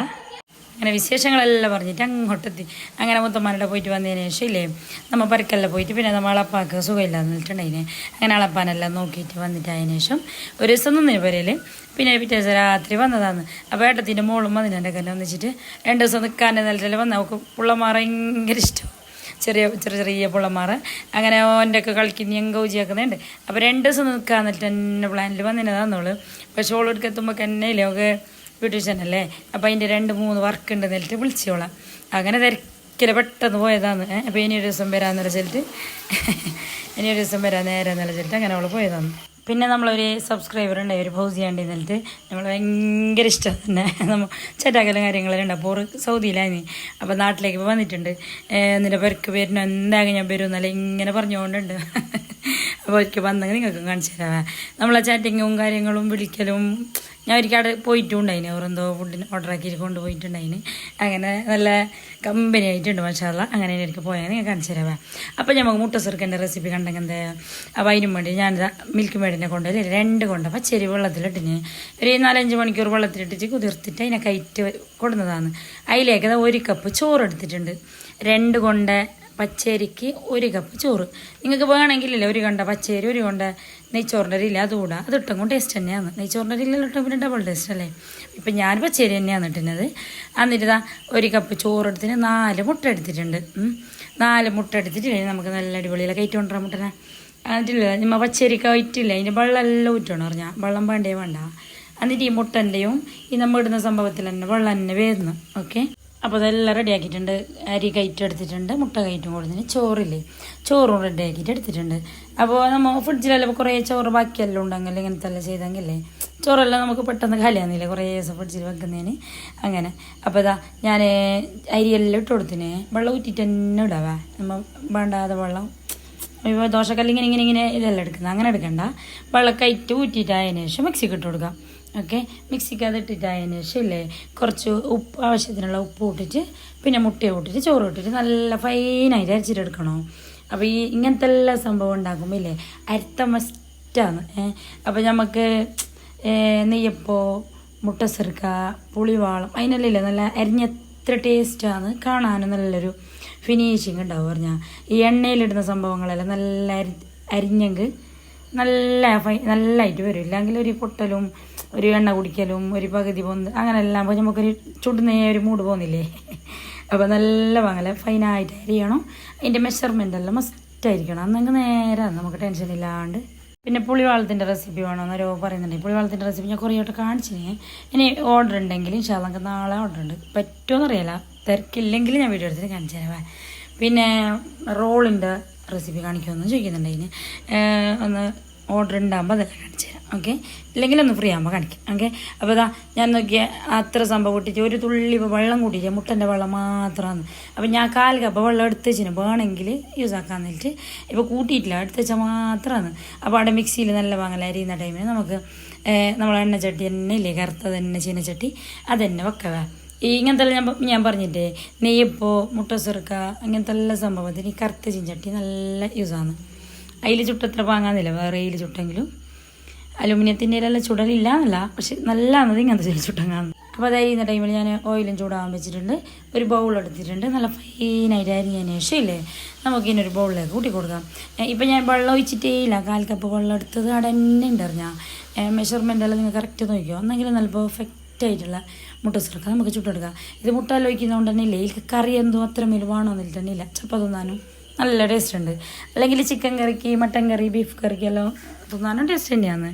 അങ്ങനെ വിശേഷങ്ങളെല്ലാം പറഞ്ഞിട്ട് അങ്ങോട്ടെത്തി. അങ്ങനെ മുത്തമ്മാരുടെ പോയിട്ട് വന്നതിന് ശേഷം ഇല്ലേ നമ്മൾ പരക്കെല്ലാം പോയിട്ട് പിന്നെ നമ്മൾ അളപ്പാക്ക് സുഖമില്ലാന്ന് നിന്നിട്ടുണ്ടായിന് അങ്ങനെ അളപ്പാനെല്ലാം നോക്കിയിട്ട് വന്നിട്ട് അതിന് ശേഷം ഒരു ദിവസം നിന്നിന് പേരേൽ പിന്നെ പിറ്റേ ദിവസം രാത്രി വന്നതാണ് അപ്പോൾ ഏട്ടത്തിന്റെ മോളും വന്നിട്ട് ഒന്നിച്ചിട്ട് രണ്ട് ദിവസം നിൽക്കാൻ നിലത്തിൽ വന്ന. അവൾക്ക് പുള്ളമാറ ഭയങ്കര ഇഷ്ടം. ചെറിയ ചെറിയ ചെറിയ പുള്ളന്മാർ. അങ്ങനെ ഓന്റെ ഒക്കെ കളിക്കുന്ന ഞാൻ ഗൗജിയാക്കുന്നുണ്ട്. അപ്പോൾ രണ്ട് ദിവസം നിൽക്കാൻ എന്നിട്ട് എന്റെ പ്ലാനിൽ വന്നിനതാന്നുള്ളു പക്ഷേ ഓളെടുക്ക് എത്തുമ്പോൾ തന്നെ ഇല്ലേ ഒക്കെ ബ്യൂട്ടീഷ്യനല്ലേ അപ്പോൾ അതിന്റെ രണ്ട് മൂന്ന് വർക്ക് ഉണ്ട് എന്നിട്ട് വിളിച്ചോളാം അങ്ങനെ തിരക്കിൽ പെട്ടെന്ന് പോയതാണ്. അപ്പോൾ ഇനി ഒരു ദിവസം വരാമെന്ന് വെച്ചിട്ട് ഇനി ഒരു ദിവസം വരാൻ നേരെ എന്ന് വെച്ചിട്ട് അങ്ങനെ അവൾ പോയതാണ്. പിന്നെ നമ്മളൊരു സബ്സ്ക്രൈബർ ഉണ്ട് ഒരു പൗസ് ചെയ്യാണ്ട് എന്നിട്ട് നമ്മൾ ഭയങ്കര ഇഷ്ടം തന്നെ. നമ്മൾ ചേട്ടാക്കലും കാര്യങ്ങളെല്ലാം ഉണ്ട്. അപ്പോൾ സൗദിയിലായി അപ്പോൾ നാട്ടിലേക്ക് വന്നിട്ടുണ്ട്. എന്നിട്ട് പേർക്ക് പേരിന് എന്താകും ഞാൻ വരും എന്നല്ല ഇങ്ങനെ പറഞ്ഞുകൊണ്ടുണ്ട് അപ്പോൾ ഒരിക്കൽ വന്നെങ്കിൽ നിങ്ങൾക്ക് കാണിച്ചു തരാം നമ്മളെ ചാറ്റിങ്ങും കാര്യങ്ങളും വിളിക്കലും ഞാൻ ഒരിക്കൽ അവിടെ പോയിട്ടുണ്ടായിന് എന്തോ ഫുഡിന് ഓർഡർ കൊണ്ട് പോയിട്ടുണ്ടായിന് അങ്ങനെ നല്ല കമ്പനി ആയിട്ടുണ്ട് മഷാല അങ്ങനെ എനിക്ക് പോയാൽ ഞാൻ കാണിച്ചു തരാം അപ്പോൾ നമുക്ക് മുട്ട ചെറുക്കന്റെ റെസിപ്പി കണ്ടെങ്കിൽ എന്താ? അപ്പോൾ അതിനും വേണ്ടി ഞാൻ മിൽക്ക് മേടിനെ കൊണ്ടുപോയി രണ്ട് കൊണ്ട. പച്ചരി വെള്ളത്തിലിട്ടിന്. ഒരു നാലഞ്ച് മണിക്കൂർ വെള്ളത്തിലിട്ടിട്ട് കുതിർത്തിട്ട് അതിനെ കയറ്റ് കൊടുന്നതാണ് അതിലേക്ക് ഒരു കപ്പ് ചോറ് എടുത്തിട്ടുണ്ട്. രണ്ട് കൊണ്ട പച്ചരിക്ക് ഒരു കപ്പ് ചോറ്. നിങ്ങൾക്ക് വേണമെങ്കിലില്ല ഒരു കണ്ട പച്ചരി ഒരു കൊണ്ട നെയ്ച്ചോറിന്റെ അരിയില്ല അതുകൂടാ അത് ഇട്ടും ടേസ്റ്റ് തന്നെയാണ്. നെയ്ച്ചോറിന്റെ ഇല്ല ഇട്ടും പിന്നെ ഡബിൾ ടേസ്റ്റ് അല്ലേ? ഇപ്പം ഞാൻ പച്ചരി തന്നെയാണ് ഇട്ടുന്നത് എന്നിട്ട് ഒരു കപ്പ് ചോറ് എടുത്തിന് നാല് മുട്ട എടുത്തിട്ടുണ്ട്. നാല് മുട്ട എടുത്തിട്ട് നമുക്ക് നല്ല അടിപൊളിയിലെ കയറ്റി കൊണ്ടുവരാൻ മുട്ടനെ എന്നിട്ടില്ല നമ്മൾ പച്ചരി കയറ്റില്ല. അതിന്റെ വെള്ളം എല്ലാം ഊറ്റണം പറഞ്ഞാൽ വെള്ളം വേണ്ടേ വേണ്ട. എന്നിട്ട് ഈ മുട്ടന്റെയും ഈ നമ്മൾ ഇടുന്ന സംഭവത്തിൽ തന്നെ വെള്ളം തന്നെ വരുന്നു. ഓക്കെ അപ്പോൾ അതെല്ലാം റെഡി ആക്കിയിട്ടുണ്ട്. അരി കയറ്റം എടുത്തിട്ടുണ്ട് മുട്ട കയറ്റും കൊടുത്തിന് ചോറില്ലേ? ചോറും റെഡി ആക്കിയിട്ട് എടുത്തിട്ടുണ്ട്. അപ്പോൾ നമ്മൾ ഫ്രിഡ്ജിലെല്ലാം കുറേ ചോറ് ബാക്കിയെല്ലാം ഉണ്ടെങ്കിൽ ഇങ്ങനത്തെ എല്ലാം ചെയ്തെങ്കിലേ ചോറെല്ലാം നമുക്ക് പെട്ടെന്ന് കാലിയാന്നില്ലേ കുറേ ദിവസം ഫ്രിഡ്ജിൽ വെക്കുന്നതിന്. അങ്ങനെ. അപ്പോൾ ഇതാ ഞാൻ അരിയെല്ലാം ഇട്ട് കൊടുത്തിന്. വെള്ളം ഊറ്റിയിട്ട് തന്നെ ഇടാവേ നമ്മൾ വേണ്ടാതെ വെള്ളം. ഇപ്പോൾ ദോശക്കല്ലിങ്ങനെ ഇങ്ങനെ ഇങ്ങനെ ഇതെല്ലാം എടുക്കുന്നത് അങ്ങനെ എടുക്കണ്ട. വെള്ളം കയറ്റ് ഊറ്റിയിട്ട് അതിന് ശേഷം മിക്സിക്ക് ഇട്ട് കൊടുക്കാം. ഓക്കെ? മിക്സിക്ക് അത് ഇട്ടിട്ടായതിനു ശേഷം ഇല്ലേ കുറച്ച് ഉപ്പ് ആവശ്യത്തിനുള്ള ഉപ്പ് ഇട്ടിട്ട് പിന്നെ മുട്ട ഇട്ടിട്ട് ചോറ് ഇട്ടിട്ട് നല്ല ഫൈനായിട്ട് അരച്ചിട്ടെടുക്കണം അപ്പോൾ ഈ ഇങ്ങനത്തെ എല്ലാ സംഭവം ഉണ്ടാക്കുമ്പോൾ ഇല്ലേ അരത്ത മസ്റ്റാണ് അപ്പോൾ നമുക്ക് നെയ്യപ്പോ മുട്ട ചെറുക്ക പുളിവാളം അതിനെല്ലാം നല്ല അരിഞ്ഞെത്ര ടേസ്റ്റാണ് കാണാനും നല്ലൊരു ഫിനിഷിങ് ഉണ്ടാവും പറഞ്ഞാൽ ഈ എണ്ണയിലിടുന്ന സംഭവങ്ങളെല്ലാം നല്ല അരി അരിഞ്ഞെങ്കിൽ നല്ല നല്ലതായിട്ട് വരും. ഇല്ലെങ്കിൽ ഒരു പൊട്ടലും ഒരു എണ്ണ കുടിക്കലും ഒരു പകുതി പോന്ന് അങ്ങനെ എല്ലാം അപ്പോൾ നമുക്കൊരു ചുടുന്നേ ഒരു മൂട് പോകുന്നില്ലേ? അപ്പോൾ നല്ല വാങ്ങല. ഫൈനായിട്ട് അരിയണം അതിന്റെ മെഷർമെന്റ് എല്ലാം മസ്റ്റായിരിക്കണം അന്നെങ്കിൽ നേരെ നമുക്ക് ടെൻഷൻ ഇല്ലാണ്ട്. പിന്നെ പുളിവാളത്തിന്റെ റെസിപ്പി വേണമെന്നൊരു പറയുന്നുണ്ട്. പുളിവാളത്തിന്റെ റെസിപ്പി ഞാൻ കുറേ വട്ടം കാണിച്ചിന്. ഇനി ഓർഡർ ഉണ്ടെങ്കിൽ ഇൻഷാല്ലക്ക് നാളെ ഓർഡർ ഉണ്ട്. പറ്റുമോ എന്നറിയില്ല തിരക്കില്ലെങ്കിൽ ഞാൻ വീഡിയോ എടുത്തിട്ട് കാണിച്ചു തരാം പിന്നെ റോളിന്റെ റെസിപ്പി കാണിക്കുമെന്ന് ചോദിക്കുന്നുണ്ട് അതിന് ഒന്ന് ഓർഡർ ഉണ്ടാകുമ്പോൾ അതെല്ലാം കാണിച്ചു തരാം ഓക്കെ ഇല്ലെങ്കിൽ ഒന്ന് ഫ്രീ ആകുമ്പോൾ കാണിക്കാം ഓക്കെ അപ്പോൾ ഇതാ ഞാൻ നോക്കിയ അത്ര സംഭവം കൂട്ടിച്ച് ഒരു തുള്ളി വെള്ളം കൂട്ടിയിട്ട് മുട്ടന്റെ വെള്ളം മാത്രമാണ് അപ്പോൾ ഞാൻ കാൽ കപ്പ് വെള്ളം എടുത്ത് വെച്ചിന് വേണമെങ്കിൽ യൂസ് ആക്കാൻ എന്നിട്ട് ഇപ്പോൾ കൂട്ടിയിട്ടില്ല എടുത്ത് വെച്ചാൽ മാത്രമാണ് അപ്പോൾ അവിടെ മിക്സിയിൽ നല്ല വാങ്ങല അരിയുന്ന ടൈമിൽ നമുക്ക് നമ്മൾ എണ്ണച്ചട്ടി തന്നെ ഇല്ലേ കറുത്തത് തന്നെ ചീനച്ചട്ടി അത് തന്നെ വെക്കവേ. ഈ ഇങ്ങനത്തെ ഞാൻ ഞാൻ പറഞ്ഞിട്ടേ നെയ്യപ്പോ മുട്ട സുറുക്ക അങ്ങനത്തെ എല്ലാ സംഭവത്തിന് ഈ കറുത്ത ചീഞ്ചട്ടി നല്ല യൂസാണ് അതിൽ ചുട്ടത്ര വാങ്ങാന്നില്ല വേറെ ഇതിൽ ചുട്ടെങ്കിലും. അലുമിനിയത്തിന്റെ എല്ലാം ചുടലില്ല എന്നല്ല പക്ഷെ നല്ലതാണത് ഇങ്ങനത്തെ ചില ചുട്ടങ്ങാന്ന് അപ്പോൾ അതായത് ഇന്ന ടൈമിൽ ഞാൻ ഓയിലും ചൂടാകാൻ വെച്ചിട്ടുണ്ട് ഒരു ബൗൾ എടുത്തിട്ടുണ്ട് നല്ല ഫൈനായിട്ട് അരിഞ്ഞതിന് ശേഷം ഇല്ലേ നമുക്ക് ഇനി ഒരു ബൗളിലേക്ക് കൂട്ടി കൊടുക്കാം. ഇപ്പം ഞാൻ വെള്ളം ഒഴിച്ചിട്ടേ ഇല്ല കാൽ കപ്പ് വെള്ളം എടുത്തത് അവിടെ തന്നെ ഉണ്ടറിഞ്ഞാൽ മെഷർമെന്റ് എല്ലാം നിങ്ങൾ കറക്റ്റ് നോക്കിയോ എന്നെങ്കിലും നല്ല പെർഫെക്റ്റ് ആയിട്ടുള്ള മുട്ട ചെറുക്ക നമുക്ക് ചുട്ടെടുക്കാം. ഇത് മുട്ട ഒഴിക്കുന്നതുകൊണ്ട് തന്നെ ഇല്ലേ? കറി എന്തോ അത്ര മെലുവാണോ എന്നില്ല. തന്നെ ഇല്ല ചപ്പ തിന്നാനും നല്ല ടേസ്റ്റ് ഉണ്ട്. അല്ലെങ്കിൽ ചിക്കൻ കറിക്ക് മട്ടൻ കറി ബീഫ് കറിക്ക് എല്ലാം തിന്നാനും ടേസ്റ്റ് തന്നെയാണ്.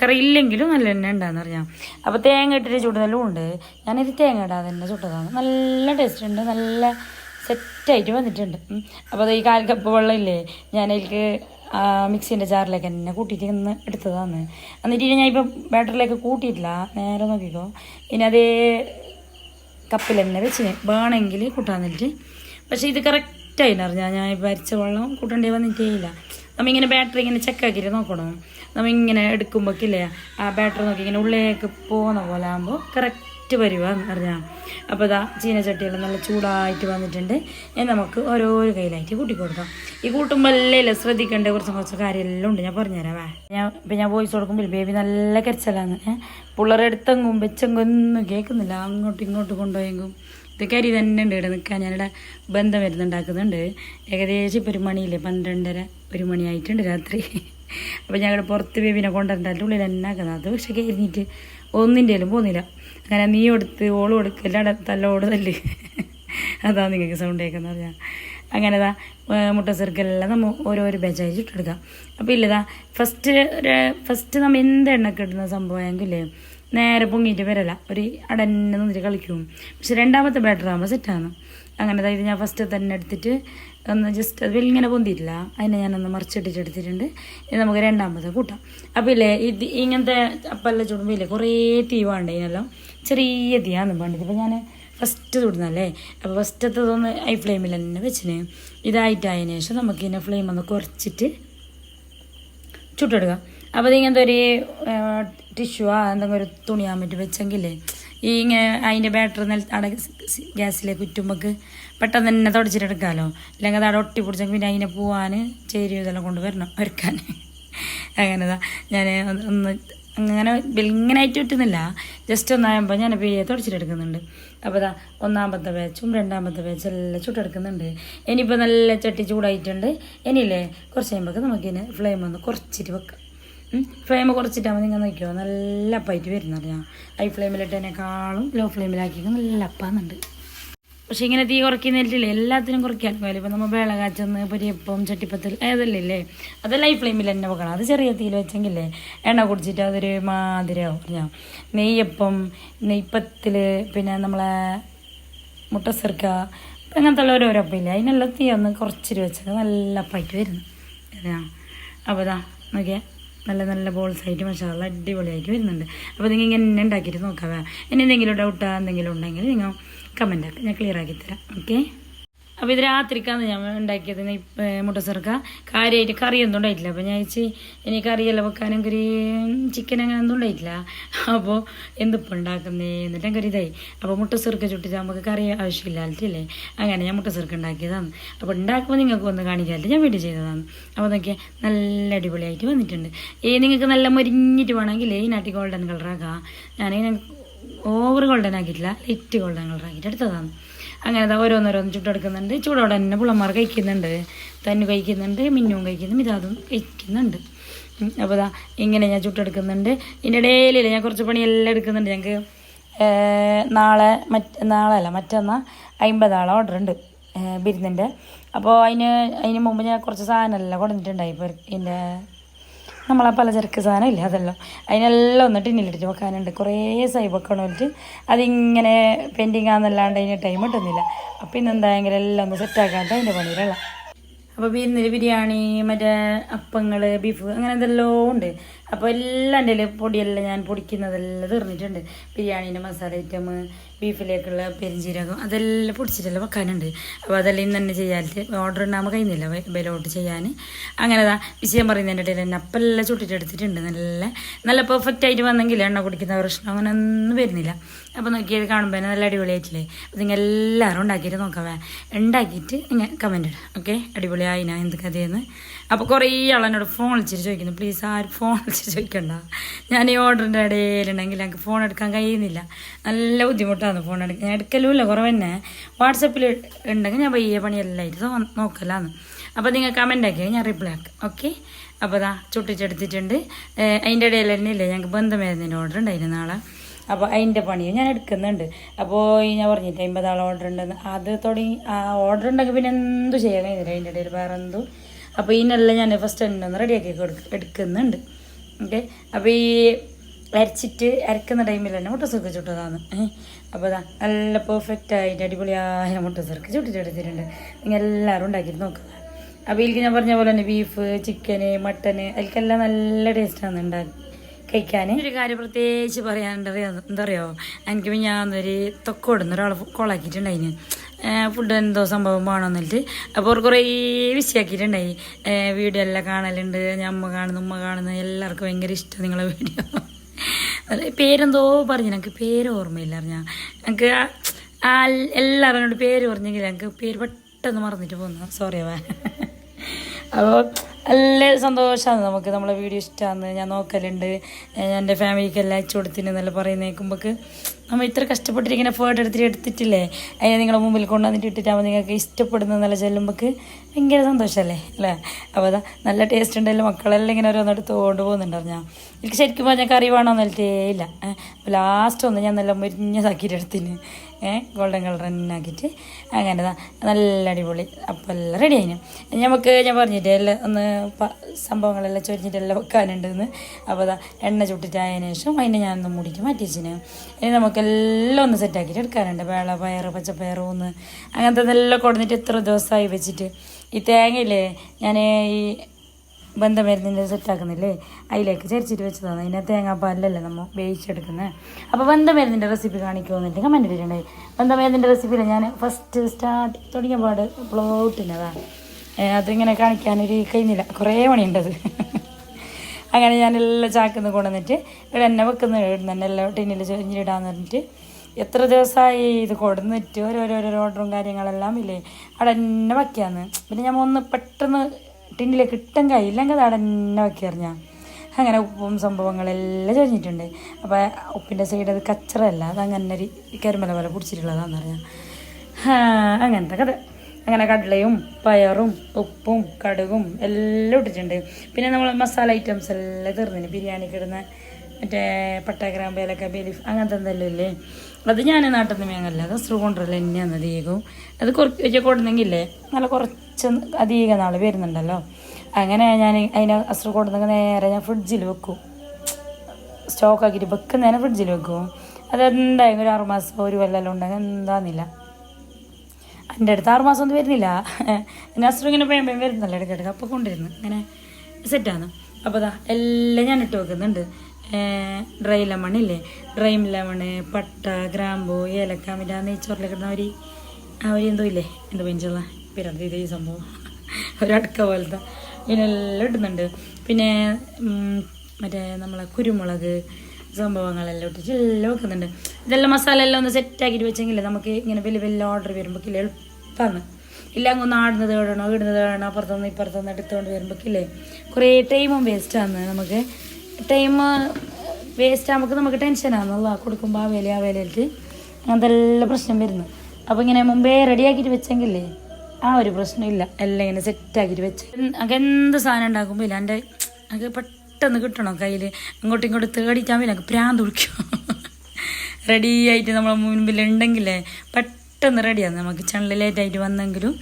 കറി ഇല്ലെങ്കിലും നല്ല എണ്ണ ഉണ്ടാകുന്ന അറിയാം. അപ്പോൾ തേങ്ങ ഇട്ടിട്ട് ചുടുന്നതും ഉണ്ട്. ഞാനിത് തേങ്ങ ഇടാതെ തന്നെ ചുട്ടതാണ്. നല്ല ടേസ്റ്റ് ഉണ്ട്. നല്ല സെറ്റായിട്ട് വന്നിട്ടുണ്ട്. അപ്പോൾ അത് ഈ കാൽ കപ്പ് വെള്ളമില്ലേ? ഞാൻ അതിലേക്ക് മിക്സിന്റെ ജാറിലേക്ക് തന്നെ കൂട്ടിയിട്ട് ഇന്ന് എടുത്തതാണ്. എന്നിട്ട് ഞാൻ ഇപ്പോൾ ബാറ്ററിലേക്ക് കൂട്ടിയിട്ടില്ല. നേരെ നോക്കിക്കോ. ഇനി അതേ കപ്പിൽ തന്നെ വെച്ച് വേണമെങ്കിൽ കൂട്ടാൻ നിന്നിട്ട് പക്ഷേ ഇത് കറക്റ്റായി അറിഞ്ഞാൽ ഞാൻ ഇപ്പോൾ അരിച്ച വെള്ളം കൂട്ടേണ്ടി വന്നിട്ടേ ഇല്ല. നമ്മ ഇങ്ങനെ ബാറ്ററി ഇങ്ങനെ ചെക്കാക്കിയിട്ട് നോക്കണം. നമ്മിങ്ങനെ എടുക്കുമ്പോഴേക്കില്ലേ ആ ബാറ്ററി നോക്കി ഇങ്ങനെ ഉള്ളിലേക്ക് പോകുന്ന പോലെ ആകുമ്പോൾ കറക്റ്റ് വരുവാന്ന് പറഞ്ഞാൽ അപ്പോൾ ഇതാ ചീനച്ചട്ടിയെല്ലാം നല്ല ചൂടായിട്ട് വന്നിട്ടുണ്ട്. ഞാൻ നമുക്ക് ഓരോരോ കയ്യിലായിട്ട് കൂട്ടി കൊടുക്കാം. ഈ കൂട്ടുമ്പോൾ എല്ലാം ശ്രദ്ധിക്കേണ്ട? കുറച്ച് കുറച്ച് കാര്യമെല്ലാം ഉണ്ട്. ഞാൻ പറഞ്ഞുതരാം. ഞാൻ ഇപ്പം ഞാൻ വോയിസ് കൊടുക്കുമ്പോൾ ബേബി നല്ല കരച്ചലാണ്. പിള്ളേരെടുത്തെങ്കും വെച്ചെങ്കൊന്നും കേൾക്കുന്നില്ല. അങ്ങോട്ടും ഇങ്ങോട്ടും കൊണ്ടുപോയെങ്കും ഇത് കരി തന്നെ ഉണ്ട് ഇവിടെ നിൽക്കാൻ. ഞാനിവിടെ ബന്ധം വരുന്നുണ്ടാക്കുന്നുണ്ട്. ഏകദേശം ഇപ്പോൾ ഒരു മണിയില്ലേ? പന്ത്രണ്ടര ഒരു മണിയായിട്ടുണ്ട് രാത്രി. അപ്പോൾ ഞങ്ങളുടെ പുറത്ത് ബേബിനെ കൊണ്ടുവരണ്ടായിട്ട് ഉള്ളിൽ എന്നാക്കുന്നത് അത് പക്ഷേ കരിഞ്ഞിട്ട് ഒന്നിന്റെയിലും പോകുന്നില്ല. അങ്ങനെ നീ കൊടുത്ത് ഓളും കൊടുക്കുക എല്ലാം തല്ല തല്ല്. അതാ നിങ്ങൾക്ക് സൗണ്ട് കേൾക്കുന്നത് ഞാൻ അങ്ങനെ ഇതാ മുട്ട ചെറുക്കലെല്ലാം നമ്മൾ ഓരോരോ ബാച്ചായി ചുട്ടെടുക്കാം അപ്പോൾ ഇല്ലതാ ഫസ്റ്റ് ഫസ്റ്റ് നമ്മൾ എന്ത് എണ്ണക്ക് ഇടുന്ന സംഭവമെങ്കിലേ നേരെ പൊങ്ങിയിട്ട് വരല. ഒരു അടന്നെ നിന്നിട്ട് കളിക്കും. പക്ഷെ രണ്ടാമത്തെ ബാറ്റർ ആകുമ്പോൾ സെറ്റാണ് അങ്ങനെ അതായത് ഞാൻ ഫസ്റ്റ് തന്നെ എടുത്തിട്ട് ഒന്ന് ജസ്റ്റ് അത് ഇങ്ങനെ പൊന്തിയിട്ടില്ല. അതിനെ ഞാനൊന്ന് മറിച്ചിട്ടിട്ട് എടുത്തിട്ടുണ്ട്. ഇനി നമുക്ക് രണ്ടാമത്തെ കൂട്ടാം. അപ്പോൾ ഇല്ലേ ഇത് ഇങ്ങനത്തെ അപ്പല്ല ചുടുമ്പോൾ ഇല്ലേ കുറേ തീ വേണ്ട ഇതിനെല്ലാം ചെറിയ തീയാണ് വേണ്ടത്. ഇപ്പോൾ ഞാൻ ഫസ്റ്റ് തൊടുന്നല്ലേ അപ്പോൾ ഫസ്റ്റത്തതൊന്ന് ഹൈ ഫ്ലെയിമിൽ തന്നെ വെച്ചിന്. ഇതായിട്ടായതിനു ശേഷം നമുക്ക് ഇതിനെ ഫ്ലെയിം ഒന്ന് കുറച്ചിട്ട് ചുട്ടെടുക്കുക അപ്പോൾ ഇതിങ്ങനത്തെ ഒരു ടിഷ്യൂ ആ എന്തെങ്കിലും ഒരു തുണിയാൻ പറ്റി വെച്ചെങ്കിലേ ഈ ഇങ്ങനെ അതിന്റെ ബാറ്ററി നില അവിടെ ഗ്യാസിലേക്ക് ഉറ്റുമ്പോൾക്ക് പെട്ടെന്ന് തന്നെ തുടച്ചിട്ടെടുക്കാമല്ലോ അല്ലെങ്കിൽ അത് അവിടെ ഒട്ടി പിടിച്ചെങ്കിൽ പിന്നെ അതിനെ പോവാൻ ചേരി ഇതെല്ലാം കൊണ്ടുവരണം ഒരുക്കാൻ. അങ്ങനെതാ. ഞാൻ ഒന്ന് അങ്ങനെ ബിൽങ്ങനായിട്ട് കിട്ടുന്നില്ല. ജസ്റ്റ് ഒന്നാകുമ്പോൾ ഞാൻ പേ തുടച്ചിട്ടെടുക്കുന്നുണ്ട് അപ്പോൾ ഇതാ ഒന്നാമത്തെ ബാച്ചും രണ്ടാമത്തെ ബാച്ചും എല്ലാം ചുട്ടെടുക്കുന്നുണ്ട് ഇനിയിപ്പോൾ നല്ല ചട്ടി ചൂടായിട്ടുണ്ട്. ഇനിയില്ലേ കുറച്ച് കഴിയുമ്പോൾ നമുക്കിതിന് ഫ്ലെയിം ഒന്ന് കുറച്ചിട്ട് വെക്കാം. ഫ്ലെയിം കുറച്ചിട്ടാൽ നിങ്ങൾ നോക്കിയോ നല്ല അപ്പായിട്ട് വരുന്നത് ഞാൻ ഹൈ ഫ്ലെയിമിലിട്ടതിനേക്കാളും ലോ ഫ്ലെയിമിലാക്കിയൊക്കെ നല്ല അപ്പാന്നുണ്ട്. പക്ഷെ ഇങ്ങനെ തീ കുറയ്ക്കുന്നില്ല എല്ലാത്തിനും കുറയ്ക്കാൻ പോയാലും ഇപ്പം നമ്മൾ വേള കാച്ചെന്ന് പൊരിയപ്പം ചട്ടിപ്പത്തിൽ ഇല്ലേ അത് ലൈഫ് ഫ്ലെയിമിൽ തന്നെ വെക്കണം. അത് ചെറിയ തീയിൽ വെച്ചെങ്കിലേ എണ്ണ കുടിച്ചിട്ട് അതൊരു മാതിരിയാവും ഞാൻ നെയ്യപ്പം നെയ്പ്പത്തിൽ പിന്നെ നമ്മളെ മുട്ട സെർക്ക അങ്ങനത്തെ ഉള്ള ഓരോരോ അപ്പമില്ല അതിനെല്ലാം തീ ഒന്ന് കുറച്ചിട്ട് വെച്ചത് നല്ല അപ്പായിട്ട് വരുന്നു അപ്പോൾ ഇതാ നോക്കിയാൽ നല്ല നല്ല ബോൾസ് ആയിട്ട് മസാല അടിപൊളിയായിട്ട് വരുന്നുണ്ട്. അപ്പോൾ നിങ്ങൾ ഇങ്ങനെ ഉണ്ടാക്കിയിട്ട് നോക്കാം ഇനി എന്തെങ്കിലും ഡൗട്ടാ എന്തെങ്കിലും ഉണ്ടെങ്കിൽ നിങ്ങൾ കമന്റ് ആക്കുക ഞാൻ ക്ലിയർ ആക്കി തരാം. ഓക്കെ അപ്പോൾ ഇത് രാത്രിക്കാന്ന് ഞാൻ ഉണ്ടാക്കിയത് മുട്ട ചെറുക്ക കാര്യമായിട്ട് ഒന്നും ഉണ്ടായിട്ടില്ല. അപ്പോൾ ഞാൻ വെച്ച് ഇനി കറിയെല്ലാം വെക്കാനും കറി ചിക്കൻ അങ്ങനെ ഒന്നും ഉണ്ടായിട്ടില്ല. അപ്പോൾ എന്തിപ്പോൾ ഉണ്ടാക്കുന്നേ എന്നിട്ട് കറി ഇതായി അപ്പോൾ മുട്ട ചെറുക്ക ചുട്ടിട്ട് നമുക്ക് കറി ആവശ്യമില്ലാത്തല്ലേ അങ്ങനെ ഞാൻ മുട്ട ചെറുക്ക ഉണ്ടാക്കിയതാണ്. അപ്പോൾ ഉണ്ടാക്കുമ്പോൾ നിങ്ങൾക്ക് ഒന്ന് കാണിക്കാറില്ല ഞാൻ വീട്ടിൽ ചെയ്തതാണ്. അപ്പോൾ നോക്കിയാൽ നല്ല അടിപൊളിയായിട്ട് വന്നിട്ടുണ്ട്. ഏ നിങ്ങൾക്ക് നല്ല മൊരിഞ്ഞിട്ട് വേണമെങ്കിൽ ഈ നാട്ടി ഗോൾഡൻ കളറാക്കാം ഞാനിങ്ങനെ ഓവർ ഗോൾഡൻ ആക്കിയിട്ടില്ല ലൈറ്റ് ഗോൾഡൻ കളർ ആക്കിയിട്ട് എടുത്തതാണ്. അങ്ങനെ അതാ ഓരോന്നോരോന്ന് ചുട്ടെടുക്കുന്നുണ്ട്. ചൂടോടെ തന്നെ പിള്ളമാർ കഴിക്കുന്നുണ്ട്. തന്നു കഴിക്കുന്നുണ്ട് മിന്നും കഴിക്കുന്നു ഇതാതും കഴിക്കുന്നുണ്ട്. അപ്പോൾ ഇതാ ഇങ്ങനെ ഞാൻ ചുട്ടെടുക്കുന്നുണ്ട്. ഇതിന്റെ ഡെയിലി ഞാൻ കുറച്ച് പണിയെല്ലാം എടുക്കുന്നുണ്ട്. ഞങ്ങൾക്ക് നാളെ മറ്റ നാളെ അല്ല മറ്റന്നാ അമ്പതാളെ ഓർഡർ ഉണ്ട് ബിരുന്നിന്റെ അപ്പോൾ അതിന് അതിന് മുമ്പ് ഞാൻ കുറച്ച് സാധനമെല്ലാം കൊടുത്തിട്ടുണ്ടായി ഇപ്പോൾ ഇതിന്റെ നമ്മളെ പലചരക്ക് സാധനം ഇല്ല? അതെല്ലാം. അതിനെല്ലാം ഒന്ന് ടിന്നിലിട്ട് വെക്കാനുണ്ട്. കുറേ സൈബൊക്കെ വെക്കണമിട്ട് അതിങ്ങനെ പെൻഡിങ് ആണെന്നല്ലാണ്ട് അതിന് ടൈം കിട്ടുന്നില്ല. അപ്പം ഇന്ന് എന്തായെങ്കിലും എല്ലാം ഒന്ന് സെറ്റാക്കാണ്ട് അതിന്റെ പണിയിലുള്ള അപ്പോൾ ഇന്നലെ ബിരിയാണി മറ്റേ അപ്പങ്ങൾ ബീഫ് അങ്ങനെ എന്തെല്ലോ ഉണ്ട്. അപ്പോൾ എല്ലാം എന്റെ പൊടിയെല്ലാം ഞാൻ പൊടിക്കുന്നതെല്ലാം തീർന്നിട്ടുണ്ട്. ബിരിയാണീന്റെ മസാല ഐറ്റം ബീഫിലേക്കുള്ള പെരിഞ്ചീരകം അതെല്ലാം പൊടിച്ചിട്ടെല്ലാം വെക്കാനുണ്ട്. അപ്പോൾ അതെല്ലാം ഇന്ന് തന്നെ ചെയ്യാനായിട്ട് ഓർഡർ ഉണ്ടാകുമ്പോൾ കഴിയുന്നില്ല. ബെലോട്ട് ചെയ്യാൻ അങ്ങനെ ദാ വിഷയം പറയുന്നതിന്റെ ഇടയിൽ തന്നെ അപ്പെല്ലാം ചുട്ടിട്ട് എടുത്തിട്ടുണ്ട്. നല്ല നല്ല പെർഫെക്റ്റ് ആയിട്ട് വന്നെങ്കിൽ എണ്ണ കുടിക്കുന്ന പ്രശ്നം അങ്ങനെ ഒന്നും വരുന്നില്ല. അപ്പോൾ നോക്കിയത് കാണുമ്പോൾ തന്നെ നല്ല അടിപൊളിയായിട്ടില്ലേ? അപ്പോൾ നിങ്ങൾ എല്ലാവരും ഉണ്ടാക്കിയിട്ട് നോക്കാം ഉണ്ടാക്കിയിട്ട് നിങ്ങൾ കമന്റ് ഇടാം. ഓക്കെ അടിപൊളിയായിനാ എന്ത് കഥയെന്ന്. അപ്പോൾ കുറേ ആളെന്നോട് ഫോൺ വിളിച്ചിട്ട് ചോദിക്കുന്നു. പ്ലീസ് ആരും ഫോൺ വിളിച്ചിട്ട് ചോദിക്കണ്ട. ഞാൻ ഈ ഓർഡറിന്റെ ഇടയിലുണ്ടെങ്കിൽ എനിക്ക് ഫോൺ എടുക്കാൻ കഴിയുന്നില്ല. നല്ല ബുദ്ധിമുട്ടാണ് ഫോൺ എടുക്കാൻ. ഞാൻ എടുക്കലുമില്ല കുറവ് തന്നെ വാട്സപ്പിൽ ഉണ്ടെങ്കിൽ ഞാൻ വയ്യ പണിയെല്ലാം നോക്കലാന്ന്. അപ്പോൾ നിങ്ങൾ കമന്റ് ആക്കിയാൽ ഞാൻ റിപ്ലൈ ആക്കാം. ഓക്കെ അപ്പോൾ അതാ ചുട്ടിച്ചെടുത്തിട്ടുണ്ട്. അതിന്റെ ഇടയിൽ തന്നെ ഇല്ലേ? ഞങ്ങൾക്ക് ബന്ധമേരുന്നതിന്റെ ഓർഡർ ഉണ്ടായിരുന്നു നാളെ അപ്പോൾ അതിന്റെ പണിയും ഞാൻ എടുക്കുന്നുണ്ട്. അപ്പോൾ ഞാൻ പറഞ്ഞിട്ട് അമ്പതാൾ ഓർഡർ ഉണ്ടെന്ന് അത് തുടങ്ങി ആ ഓർഡർ ഉണ്ടെങ്കിൽ പിന്നെ എന്തു ചെയ്യാൻ കഴിഞ്ഞില്ല അതിന്റെ ഇടയിൽ വേറെ എന്തോ അപ്പോൾ ഇതിനെല്ലാം ഞാൻ ഫസ്റ്റ് എണ്ണ ഒന്ന് റെഡിയാക്കി എടുക്കുന്നുണ്ട്. ഓക്കെ അപ്പോൾ ഈ അരച്ചിട്ട് അരക്കുന്ന ടൈമിൽ തന്നെ മുട്ട സുഖം ചുട്ടതാണ്. അപ്പോൾ അതാ നല്ല പെർഫെക്റ്റ് ആയിട്ട് അടിപൊളിയായ മുട്ട സുർക്ക് ചുട്ടിട്ടെടുത്തിട്ടുണ്ട് നിങ്ങൾ എല്ലാവരും ഉണ്ടാക്കിയിട്ട് നോക്കുക. അപ്പോൾ ഇതിലേക്ക് ഞാൻ പറഞ്ഞ പോലെ തന്നെ ബീഫ് ചിക്കന് മട്ടന് അതിലേക്കെല്ലാം നല്ല ടേസ്റ്റാണ് ഉണ്ടാക്കി കഴിക്കാൻ ഒരു കാര്യം പ്രത്യേകിച്ച് പറയാനുണ്ടത് എന്താ പറയുക എനിക്ക് ഞാനൊരു തൊക്കോടുന്ന ഒരാൾ കോളാക്കിയിട്ടുണ്ടായിന്. ഫുഡ് എന്തോ സംഭവം വേണമെന്നിട്ട് അപ്പോൾ അവർ കുറേ വിഷയാക്കിയിട്ടുണ്ടായി വീഡിയോ എല്ലാം കാണലുണ്ട് ഞാൻ അമ്മ കാണുന്നു ഉമ്മ കാണുന്നു എല്ലാവർക്കും ഭയങ്കര ഇഷ്ടം നിങ്ങളെ വീഡിയോ. പേരെന്തോ പറഞ്ഞു എനിക്ക് പേര് ഓർമ്മയില്ല ഞാൻ എനിക്ക് എല്ലാവരും എല്ലാവരോട് പേര് പറഞ്ഞെങ്കിൽ എനിക്ക് പേര് പെട്ടെന്ന് മറന്നിട്ട് പോകുന്നു സോറി അവ അപ്പോൾ നല്ല സന്തോഷമാണ് നമുക്ക്. നമ്മളെ വീഡിയോ ഇഷ്ടമാണ് ഞാൻ നോക്കലുണ്ട്. ഞാൻ എന്റെ ഫാമിലിക്ക് എല്ലാം അയച്ചു കൊടുത്തിന് എന്നല്ല പറയുന്ന കേൾക്കുമ്പോൾക്ക് നമ്മൾ ഇത്ര കഷ്ടപ്പെട്ടിരിക്കുന്ന ഫോട്ടോ എടുത്തിട്ട് എടുത്തിട്ടില്ലേ? അതിനെ നിങ്ങളെ മുമ്പിൽ കൊണ്ടുവന്നിട്ട് ഇട്ടിട്ടാകുമ്പോൾ നിങ്ങൾക്ക് ഇഷ്ടപ്പെടുന്ന നല്ല ചെല്ലുമ്പോൾക്ക് ഭയങ്കര സന്തോഷമല്ലേ അല്ലേ? അപ്പോൾ അതാ നല്ല ടേസ്റ്റ് ഉണ്ടല്ലോ. മക്കളെല്ലാം ഇങ്ങനെ ഓരോന്നെടുത്ത് കൊണ്ടുപോകുന്നുണ്ടോ ഞാൻ. എനിക്ക് ശരിക്കും പറഞ്ഞാൽ കറി വേണമെന്നല്ലേ ഇല്ല. അപ്പോൾ ലാസ്റ്റ് ഒന്ന് ഞാൻ നല്ല മുരിഞ്ഞതാക്കിയിട്ട് എടുത്തിന്. ഗോൾഡൻ കളർ തന്നെ ആക്കിയിട്ട് അങ്ങനെ നല്ല അടിപൊളി. അപ്പോൾ എല്ലാം റെഡി ആയിന്. നമുക്ക് ഞാൻ പറഞ്ഞിട്ട് എല്ലാം ഒന്ന് സംഭവങ്ങളെല്ലാം ചൊരിഞ്ഞിട്ടെല്ലാം വെക്കാനുണ്ടെന്ന്. അപ്പോൾ അതാ എണ്ണ ചുട്ടിട്ടായതിനു ശേഷം അതിനെ ഞാനൊന്ന് മുടിക്ക് മാറ്റി വെച്ചിന് ഇനി നമുക്കെല്ലാം ഒന്ന് സെറ്റാക്കിയിട്ട് എടുക്കാനുണ്ട്. വേള പയർ പച്ചപ്പയർ ഒന്ന് അങ്ങനത്തെ നല്ല കൊടുത്തിട്ട് ഇത്ര ദിവസമായി വെച്ചിട്ട്. ഈ തേങ്ങയില്ലേ ഞാൻ ഈ ബന്ധമരുന്നിന്റെ സെറ്റാക്കുന്നില്ലേ അതിലേക്ക് ചരിച്ചിട്ട് വെച്ചതാണ്. അതിനെ തേങ്ങാപ്പാലല്ലേ നമ്മൾ വേവിച്ചെടുക്കുന്നത് അപ്പോൾ ബന്ധമരുന്നിന്റെ റെസിപ്പി കാണിക്കുമെന്നിട്ട് കമന്റ് ഇട്ടിട്ടുണ്ടായി ബന്ധമരുന്നിന്റെ റെസിപ്പിയിൽ ഞാൻ ഫസ്റ്റ് സ്റ്റാർട്ട് തുടങ്ങിയ പാട് പ്ലോട്ടിനതാണ് അതിങ്ങനെ കാണിക്കാനൊരു കഴിഞ്ഞില്ല കുറേ പണിയുണ്ടത് അങ്ങനെ ഞാൻ എല്ലാം ചാക്കുന്ന കൊണ്ടുവന്നിട്ട് ഇവിടെ എന്നെ വെക്കുന്ന ഇവിടെ തന്നെ എല്ലാം ടിന്നിൽ ചൊരിഞ്ഞിടാന്ന് പറഞ്ഞിട്ട് എത്ര ദിവസമായി ഇത് കൊടുന്നിട്ട് ഓരോരോരോ ഓർഡറും കാര്യങ്ങളെല്ലാം ഇല്ലേ? അവിടെ എന്നെ വയ്ക്കാന്ന് പിന്നെ ഞാൻ ഒന്ന് പെട്ടെന്ന് ടിന്നിലേക്ക് കിട്ടും കയ്യില്ലെങ്കിൽ അത് എറിഞ്ഞാൽ അങ്ങനെ ഉപ്പും സംഭവങ്ങളെല്ലാം ചൊരിഞ്ഞിട്ടുണ്ട്. അപ്പോൾ ഉപ്പിന്റെ സൈഡ് അത് കച്ചറല്ല അത് അങ്ങനെ ഒരു കരിമല പോലെ പിടിച്ചിട്ടുള്ളതാണെന്ന് പറഞ്ഞാൽ അങ്ങനത്തെ കഥ. അങ്ങനെ കടലയും പയറും ഉപ്പും കടുകും എല്ലാം ഇട്ടിട്ടുണ്ട്. പിന്നെ നമ്മൾ മസാല ഐറ്റംസ് എല്ലാം തീർന്നിന്. ബിരിയാണിക്ക് ഇടുന്ന മറ്റേ പട്ട ഗ്രാമ്പ് ഏലക്ക ബീഫ് അങ്ങനത്തെ എന്തെല്ലാം ഇല്ലേ? അത് ഞാൻ നാട്ടിൽ മേങ്ങല്ല അത് അസ്രു കൊണ്ടുവരൽ തന്നെയാണ് അധികവും അത് കുറച്ച് കൊടുന്നെങ്കിലേ നല്ല കുറച്ച് അധികം നാൾ വരുന്നുണ്ടല്ലോ. അങ്ങനെ ഞാൻ അതിനെ അസ്രു കൊടുന്നെങ്കിൽ നേരെ ഞാൻ ഫ്രിഡ്ജിൽ വെക്കും. സ്റ്റോക്ക് ആക്കിയിട്ട് വെക്കുന്നതിനെ ഫ്രിഡ്ജിൽ വെക്കും. അതെന്തായാലും ഒരു ആറുമാസം ഒരു കൊല്ലം ഉണ്ടെങ്കിൽ എന്താന്നില്ല. എന്റെ അടുത്ത് ആറുമാസം ഒന്നും വരുന്നില്ല. എന്റെ അസുഖം ഇങ്ങനെ പേം പേം വരുന്നല്ലോ ഇടയ്ക്കിടയ്ക്ക്. അപ്പോൾ കൊണ്ടുവരുന്നു. അങ്ങനെ സെറ്റാണ് അപ്പോൾ അതാ എല്ലാം ഞാൻ ഇട്ട് വെക്കുന്നുണ്ട്. ഡ്രൈ ലെമൺ ഇല്ലേ? ഡ്രൈ ലെമണ് പട്ട ഗ്രാമ്പു ഏലക്ക മറ്റേ നെയ്ച്ചോറിൽ കിടന്ന ഒരു ആ ഒരു എന്തോ ഇല്ലേ? എന്തോ പെഞ്ചുള്ള പിറന്ത് ഇത് ഈ സംഭവം. ഒരടക്ക പോലത്തെ. ഇതിനെല്ലാം ഇടുന്നുണ്ട്. പിന്നെ മറ്റേ നമ്മളെ കുരുമുളക് സംഭവങ്ങളെല്ലാം ഇട്ടിട്ട് എല്ലാം വെക്കുന്നുണ്ട്. ഇതെല്ലാം മസാല എല്ലാം ഒന്ന് സെറ്റാക്കിയിട്ട് വെച്ചെങ്കിൽ നമുക്ക് ഇങ്ങനെ വലിയ വലിയ ഓർഡർ വരുമ്പോൾ എളുപ്പമാണ് ഇല്ല അങ്ങ് ഒന്ന് ആടുന്നത് ഇടണോ ഇടുന്നത് ഇടണോ അപ്പുറത്തുനിന്ന് ഇപ്പുറത്തുനിന്ന് എടുത്തുകൊണ്ട് വരുമ്പോഴേക്കില്ലേ കുറേ ടൈമും വേസ്റ്റാണ് നമുക്ക് ടൈം വേസ്റ്റ് ആകുമ്പോൾ നമുക്ക് ടെൻഷനാണെന്നുള്ള കൊടുക്കുമ്പോൾ ആ വില ആ വിലയിട്ട് അങ്ങനത്തെ എല്ലാ പ്രശ്നം വരുന്നു. അപ്പോൾ ഇങ്ങനെ മുമ്പേ റെഡിയാക്കിയിട്ട് വെച്ചെങ്കിലേ ആ ഒരു പ്രശ്നമില്ല എല്ലാം ഇങ്ങനെ സെറ്റാക്കിയിട്ട് വെച്ച്. അങ്ങനെ എന്ത് സാധനം ഉണ്ടാക്കുമ്പോൾ ഇല്ല എന്റെ എനിക്ക് പെട്ടെന്ന് കിട്ടണം. കയ്യിൽ അങ്ങോട്ടും ഇങ്ങോട്ടും തേടിക്കാൻ പിന്നെ എനിക്ക് പ്രാന്ത് പിടിക്കും. റെഡി ആയിട്ട് നമ്മളെ മുൻപിൽ ഉണ്ടെങ്കിലേ പെട്ടെന്ന് റെഡിയാണ് നമുക്ക് ചണൽ ലേറ്റായിട്ട് വന്നെങ്കിലും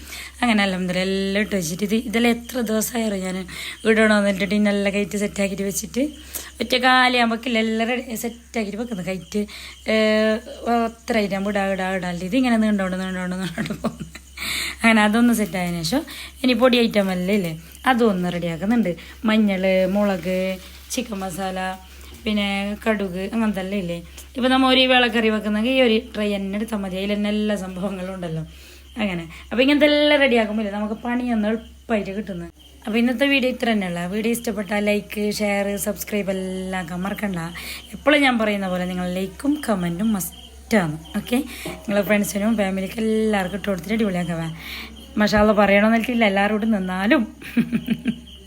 അങ്ങനെ അല്ല എല്ലാം ഇട്ട് വെച്ചിട്ട് ഇത് ഇതെല്ലാം എത്ര ദിവസമായിരുന്നു ഞാൻ ഇടണമെന്ന് എന്നിട്ട് ടിന്നെല്ലാം കയറ്റി സെറ്റാക്കിയിട്ട് വെച്ചിട്ട് ഒറ്റ കാലിയാകുമ്പോൾ എല്ലാം റെഡി സെറ്റാക്കിയിട്ട് വെക്കുന്നു കയറ്റ് അത്ര ഐറ്റം ഇടാ ഇടാ ഇടാല്ലേ ഇത് ഇങ്ങനെ നീണ്ടോണ്ട് നീണ്ടോണ്ട് നീണ്ടോണ്ട് പോകുന്നു അങ്ങനെ അതൊന്ന് സെറ്റായതിനു ശേഷം ഇനി പൊടി ഐറ്റം അല്ലേ അല്ലേ അതും ഒന്ന് റെഡിയാക്കുന്നുണ്ട് മഞ്ഞൾ മുളക് ചിക്കൻ മസാല പിന്നെ കടുക് അങ്ങനത്തെ എല്ലാം ഇല്ലേ? ഇപ്പം നമ്മൾ ഒരു വിളക്കറി വെക്കുന്നെങ്കിൽ ഈ ഒരു ട്രൈ തന്നെ എടുത്താൽ മതി. അതിൽ തന്നെ എല്ലാ സംഭവങ്ങളും ഉണ്ടല്ലോ. അങ്ങനെ. അപ്പോൾ ഇങ്ങനത്തെ എല്ലാം റെഡിയാക്കുമ്പോൾ നമുക്ക് പണിയൊന്നും എളുപ്പമായിട്ട് കിട്ടുന്നത്. അപ്പോൾ ഇന്നത്തെ വീഡിയോ ഇത്ര തന്നെയുള്ള. വീഡിയോ ഇഷ്ടപ്പെട്ടാൽ ലൈക്ക് ഷെയർ സബ്സ്ക്രൈബ് എല്ലാം മറക്കണ്ട. എപ്പോഴും ഞാൻ പറയുന്ന പോലെ നിങ്ങൾ ലൈക്കും കമന്റും മസ്റ്റാണ് ഓക്കെ നിങ്ങളെ ഫ്രണ്ട്സിനും ഫാമിലിക്കും എല്ലാവർക്കും ഇട്ട് കൊടുത്തിട്ട് അടിപൊളിയാക്കാൻ മഷാല പറയണമെന്നില്ല എല്ലാവരോടും നിന്നാലും.